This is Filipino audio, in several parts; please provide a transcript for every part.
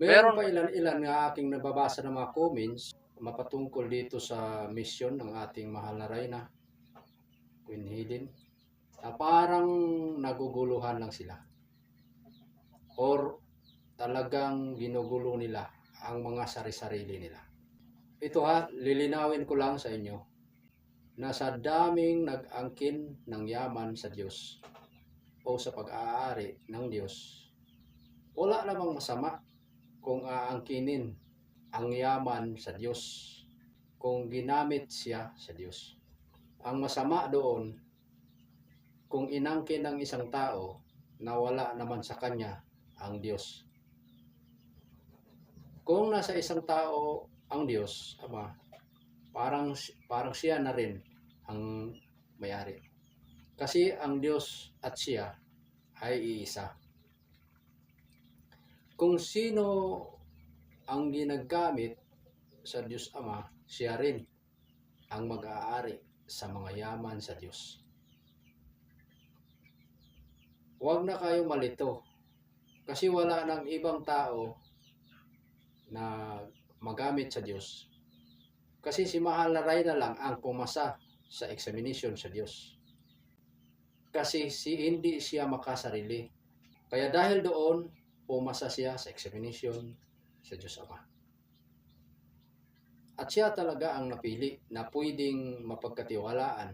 Meron pa ilan-ilan nga aking nababasa ng mga comments mapatungkol dito sa mission ng ating mahal na Reyna, Queen Helen. Na parang naguguluhan lang sila. Or talagang ginugulo nila ang mga sari-sarili nila. Ito ha, lilinawin ko lang sa inyo na sa daming nag-angkin ng yaman sa Diyos o sa pag-aari ng Diyos, wala namang masama kung aangkinin ang yaman sa Diyos kung ginamit siya sa Diyos. Ang masama doon, kung inangkin ng isang tao na wala naman sa kanya ang Diyos. Kung nasa isang tao ang Diyos, Ama, parang, parang siya na rin ang mayari. Kasi ang Diyos at siya ay iisa. Kung sino ang ginagamit sa Diyos Ama, siya rin ang mag-aari sa mga yaman sa Diyos. Huwag na kayong malito kasi wala nang ibang tao na magamit sa Diyos. Kasi si Mahal na lang ang pumasa sa examination sa Diyos. Kasi si hindi siya makasarili. Kaya dahil doon, pumasa siya sa examination sa Diyos Ama. At siya talaga ang napili na pwedeng mapagkatiwalaan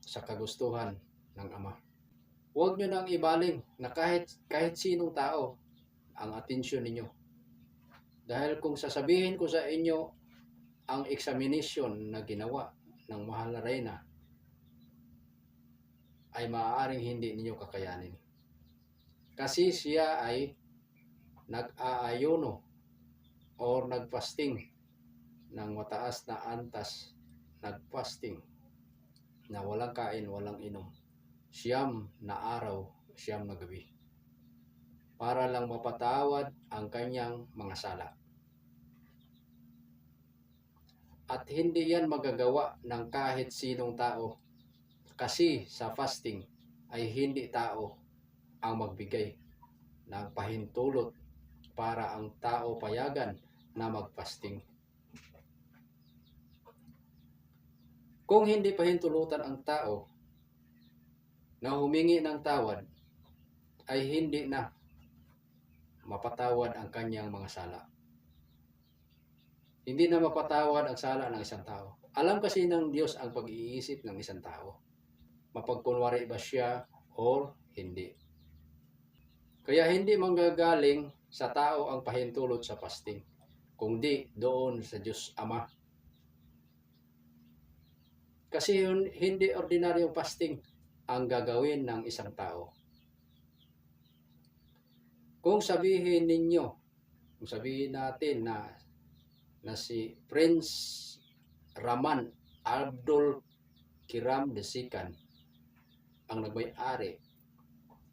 sa kagustuhan ng Ama. Huwag nyo nang ibaling na kahit, kahit sinong tao ang atensyon ninyo. Dahil kung sasabihin ko sa inyo ang examination na ginawa ng mahal na reyna ay maaaring hindi ninyo kakayanin. Kasi siya ay nag-aayuno or nagfasting ng mataas na antas, nagfasting na walang kain, walang inom. Siyam na araw, siyam na gabi. Para lang mapatawad ang kanyang mga sala. At hindi yan magagawa ng kahit sinong tao. Kasi sa fasting ay hindi tao ang magbigay ng pahintulot para ang tao payagan na magfasting. Kung hindi pahintulutan ang tao na humingi ng tawad, ay hindi na mapatawad ang kanyang mga sala. Hindi na mapatawad ang sala ng isang tao. Alam kasi ng Diyos ang pag-iisip ng isang tao. Mapagkunwari ba siya or hindi. Kaya hindi manggagaling sa tao ang pahintulot sa fasting, kundi doon sa Diyos Ama. Kasi yun, hindi ordinaryong fasting ang gagawin ng isang tao. Kung sabihin ninyo, kung sabihin natin na na si Prince Raman Abdul Kiram II ang nagmay-ari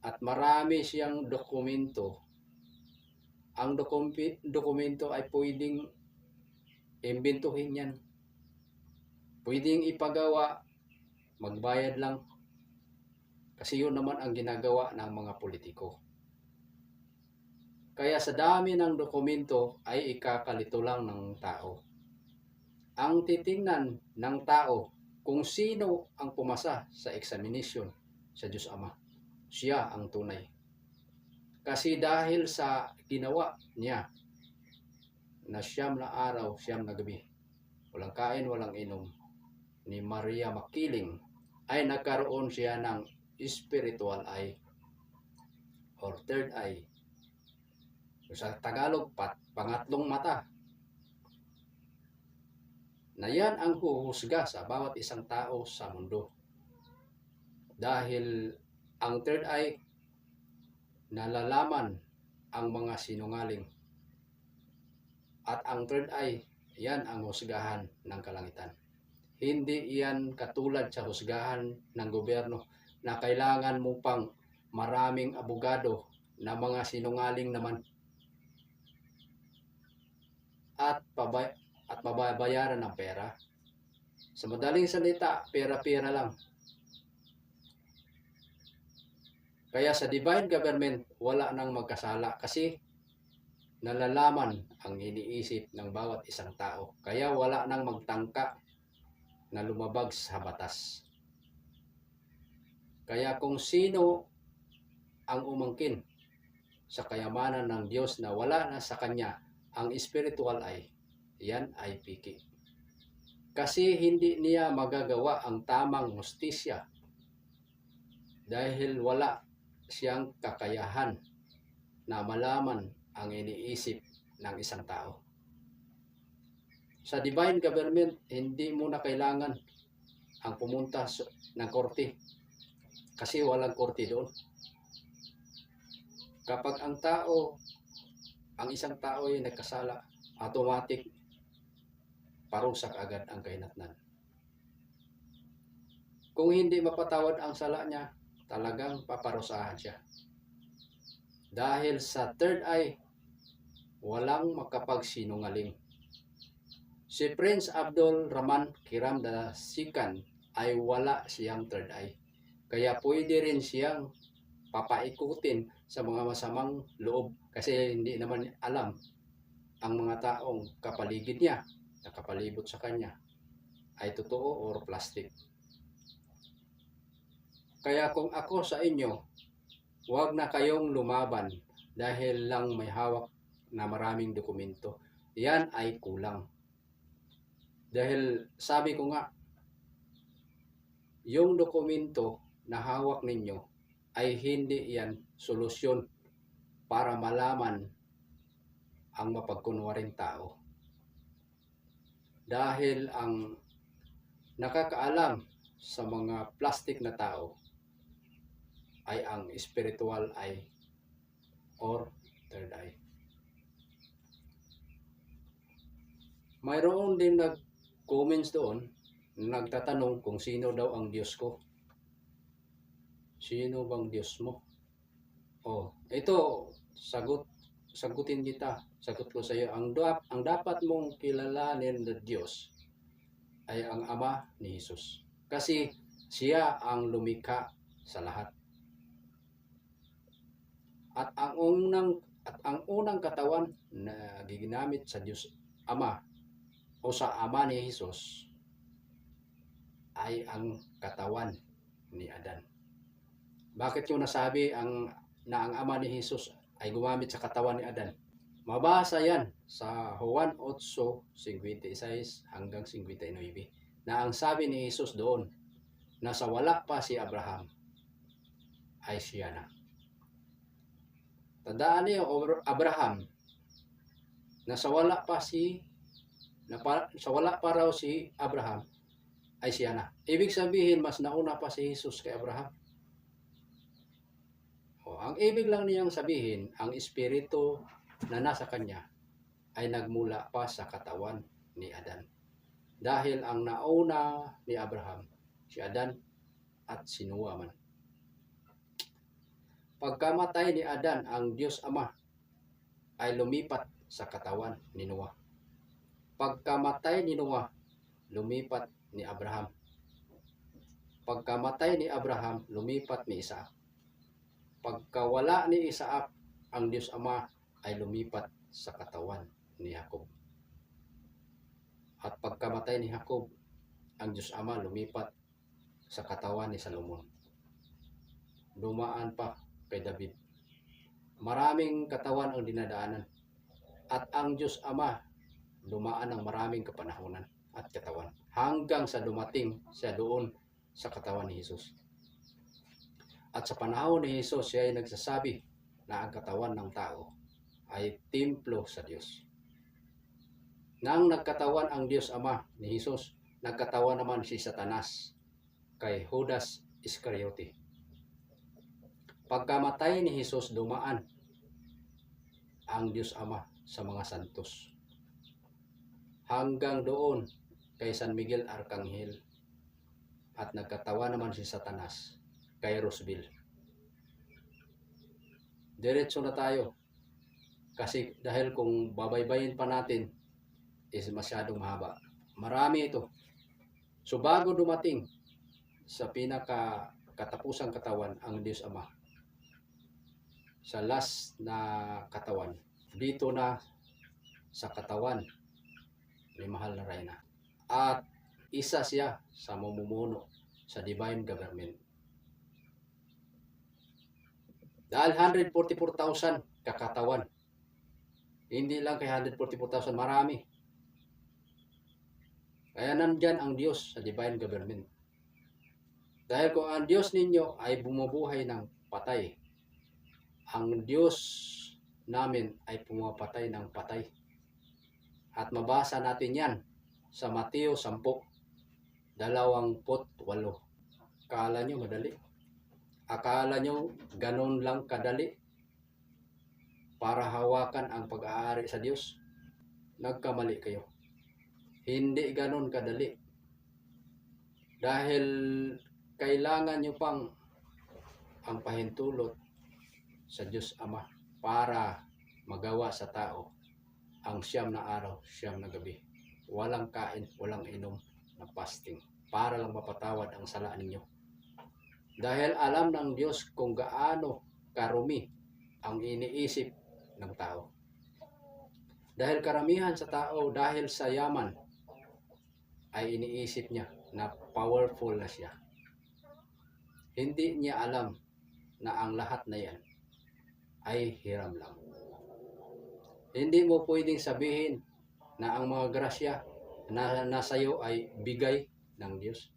at marami siyang dokumento. Ang dokumento ay pwedeng imbintuhin yan. Pwedeng ipagawa, magbayad lang. Kasi yun naman ang ginagawa ng mga politiko. Kaya sa dami ng dokumento ay ikakalito lang ng tao. Ang titingnan ng tao kung sino ang pumasa sa examination sa Diyos Ama. Siya ang tunay. Kasi dahil sa ginawa niya na siyam na araw, siyam na gabi, walang kain, walang inom, ni Maria Makiling, ay nagkaroon siya ng spiritual eye or third eye. Sa Tagalog, pat, pangatlong mata. Na yan ang huhusga sa bawat isang tao sa mundo. Dahil ang third eye, nalalaman ang mga sinungaling. At ang third eye, yan ang husgahan ng kalangitan. Hindi iyan katulad sa husgahan ng gobyerno na kailangan mo pang maraming abogado na mga sinungaling naman at pabay at mababayaran ng pera. Sa madaling salita, pera-pera lang. Kaya sa divine government, wala nang magkasala kasi nalalaman ang iniisip ng bawat isang tao. Kaya wala nang magtangka na lumabag sa batas. Kaya kung sino ang umangkin sa kayamanan ng Diyos na wala na sa kanya ang spiritual ay, yan ay piki. Kasi hindi niya magagawa ang tamang mustisya dahil wala siyang kakayahan na malaman ang iniisip ng isang tao. Sa divine government, hindi mo na kailangan ang pumunta ng korte kasi walang korte doon. Kapag ang tao, ang isang tao ay nagkasala, automatic parusak agad ang kahinatnan. Kung hindi mapatawad ang sala niya, talagang paparusahan siya. Dahil sa third eye, walang makapagsinungaling. Si Prince Abdul Rahman Kiram II ay wala siyang third eye. Kaya pwede rin siyang papaikutin sa mga masamang loob kasi hindi naman alam ang mga taong kapaligid niya, nakapalibot sa kanya, ay totoo or plastic. Kaya kung ako sa inyo, huwag na kayong lumaban dahil lang may hawak na maraming dokumento. Yan ay kulang. Dahil sabi ko nga, yung dokumento na hawak ninyo ay hindi yan solusyon para malaman ang mapagkunwaring tao. Dahil ang nakakaalam sa mga plastic na tao ay ang spiritual eye or third eye. Mayroon din nag-comments doon, nagtatanong kung sino daw ang Diyos ko. Sino bang Diyos mo? Oh, ito, sagot, sagutin kita. Sagot ko sa iyo, ang, dap, ang dapat mong kilalanin na Diyos ay ang Ama ni Jesus. Kasi siya ang lumikha sa lahat. At ang unang at ang unang katawan na giginamit sa Diyos Ama o sa Ama ni Jesus ay ang katawan ni Adan. Bakit yung nasabi ang na ang Ama ni Jesus ay gumamit sa katawan ni Adan? Mabasa yan sa Juan 8:56 hanggang 59 na ang sabi ni Jesus doon na sa wala pa si Abraham ay siya na. Tandaan niyo, Abraham, na sa wala pa si na pa, sa wala pa raw si Abraham ay siya na. Ibig sabihin, mas nauna pa si Jesus kay Abraham. O, ang ibig lang niyang sabihin, ang espiritu na nasa kanya ay nagmula pa sa katawan ni Adan. Dahil ang nauna ni Abraham, si Adan at si Noah man. Pagkamatay ni Adan, ang Diyos Ama ay lumipat sa katawan ni Noah. Pagkamatay ni Noah, lumipat ni Abraham. Pagkamatay ni Abraham, lumipat ni Isaac. Pagkawala ni Isaac, ang Diyos Ama ay lumipat sa katawan ni Jacob. At pagkamatay ni Jacob, ang Diyos Ama lumipat sa katawan ni Salomon. Dumaan pa kay David. Maraming katawan ang dinadaanan. At ang Diyos Ama dumaan ng maraming kapanahonan at katawan hanggang sa dumating siya doon sa katawan ni Jesus. At sa panahon ni Jesus, siya ay nagsasabi na ang katawan ng tao ay templo sa Diyos. Nang nagkatawan ang Diyos Ama ni Jesus, nagkatawan naman si Satanas kay Judas Iscariote. Pagkamatay ni Jesus, dumaan ang Diyos Ama sa mga santos. Hanggang doon kay San Miguel Arcangel at nagkatawa naman si Satanas kay Roseville. Diretso na tayo kasi dahil kung babaybayin pa natin is masyadong mahaba. Marami ito. So bago dumating sa pinaka katapusang katawan ang Diyos Ama sa last na katawan dito na sa katawan ni mahal na Reyna. At isa siya sa mamumuno sa divine government. Dahil 144,000 kakatawan. Hindi lang kay 144,000, marami. Kaya nandyan ang Diyos sa divine government. Dahil kung ang Diyos ninyo ay bumubuhay ng patay, ang Diyos namin ay pumapatay ng patay. At mabasa natin yan sa Mateo 10, dalawamput walo. Akala nyo madali. Akala nyo ganun lang kadali para hawakan ang pag-aari sa Diyos. Nagkamali kayo. Hindi ganun kadali. Dahil kailangan nyo pang ang pahintulot sa Diyos Ama para magawa sa tao ang siyam na araw, siyam na gabi. Walang kain, walang inom na fasting para lang mapatawad ang sala ninyo. Dahil alam ng Diyos kung gaano karumi ang iniisip ng tao. Dahil karamihan sa tao dahil sa yaman ay iniisip niya na powerful na siya. Hindi niya alam na ang lahat na yan ay hiram lang. Hindi mo pwedeng sabihin na ang mga grasya na nasa iyo ay bigay ng Diyos.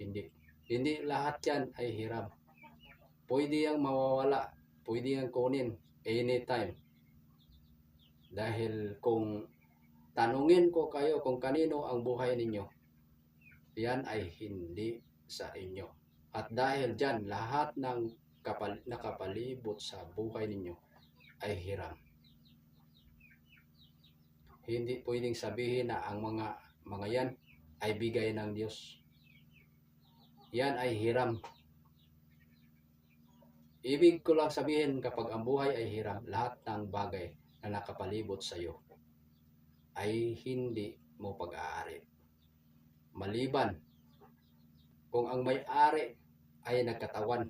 Hindi. Hindi lahat yan ay hiram. Pwede yang mawawala. Pwede yang kunin anytime. Dahil kung tanungin ko kayo kung kanino ang buhay ninyo, yan ay hindi sa inyo. At dahil dyan, lahat ng kapal, nakapalibot sa buhay ninyo ay hiram. Hindi pwedeng sabihin na ang mga mga yan ay bigay ng Diyos. Yan ay hiram. Ibig ko lang sabihin kapag ang buhay ay hiram, lahat ng bagay na nakapalibot sa iyo ay hindi mo pag-aari. Maliban kung ang may-ari ay nagkatawan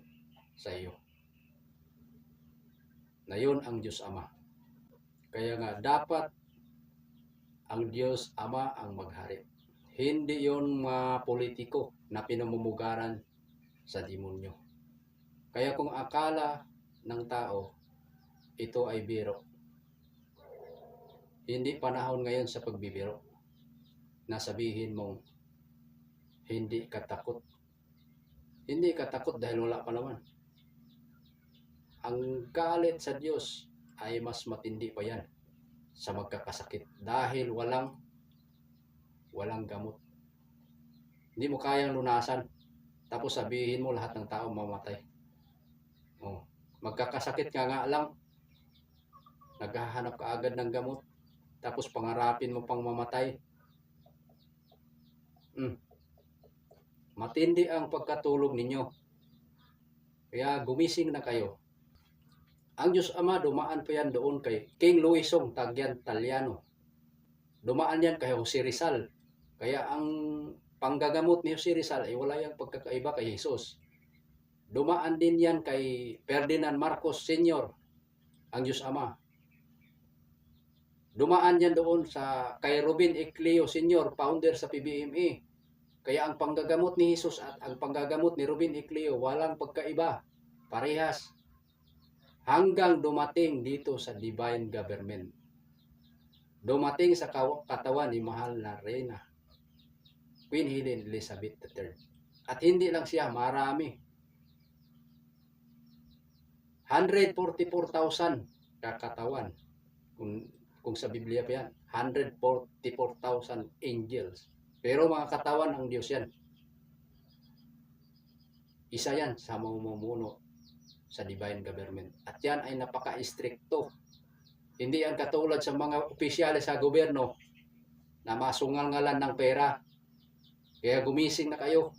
sa iyo. Na yun ang Diyos Ama. Kaya nga dapat ang Diyos Ama ang maghari. Hindi yon mga politiko na pinamumugaran sa demonyo. Kaya kung akala ng tao, ito ay biro. Hindi panahon ngayon sa pagbibiro na sabihin mong hindi ka takot. Hindi ka takot dahil wala pa naman. Ang galit sa Diyos ay mas matindi pa yan sa magkakasakit dahil walang walang gamot. Hindi mo kayang lunasan tapos sabihin mo lahat ng tao mamatay. Oh, magkakasakit ka nga lang naghahanap ka agad ng gamot tapos pangarapin mo pang mamatay. Hmm. Matindi ang pagkatulog ninyo. Kaya gumising na kayo. Ang Diyos Ama, dumaan pa yan doon kay King Luisong Tagyan Talyano. Dumaan yan kay Jose Rizal. Kaya ang panggagamot ni Jose Rizal ay wala yung pagkakaiba kay Jesus. Dumaan din yan kay Ferdinand Marcos Sr., ang Diyos Ama. Dumaan yan doon sa kay Robin Ecleo Sr., founder sa PBMA. Kaya ang panggagamot ni Jesus at ang panggagamot ni Robin Ecleo walang pagkaiba. Parehas hanggang dumating dito sa divine government. Dumating sa katawan ni mahal na Reyna, Queen Helen Elizabeth III. At hindi lang siya, marami. 144,000 kakatawan. Kung, kung sa Biblia pa yan, 144,000 angels. Pero mga katawan ng Diyos yan. Isa yan sa mamumuno sa divine government. At yan ay napaka-stricto. Hindi yan katulad sa mga opisyales sa gobyerno na masungal-ngalan ng pera. Kaya gumising na kayo.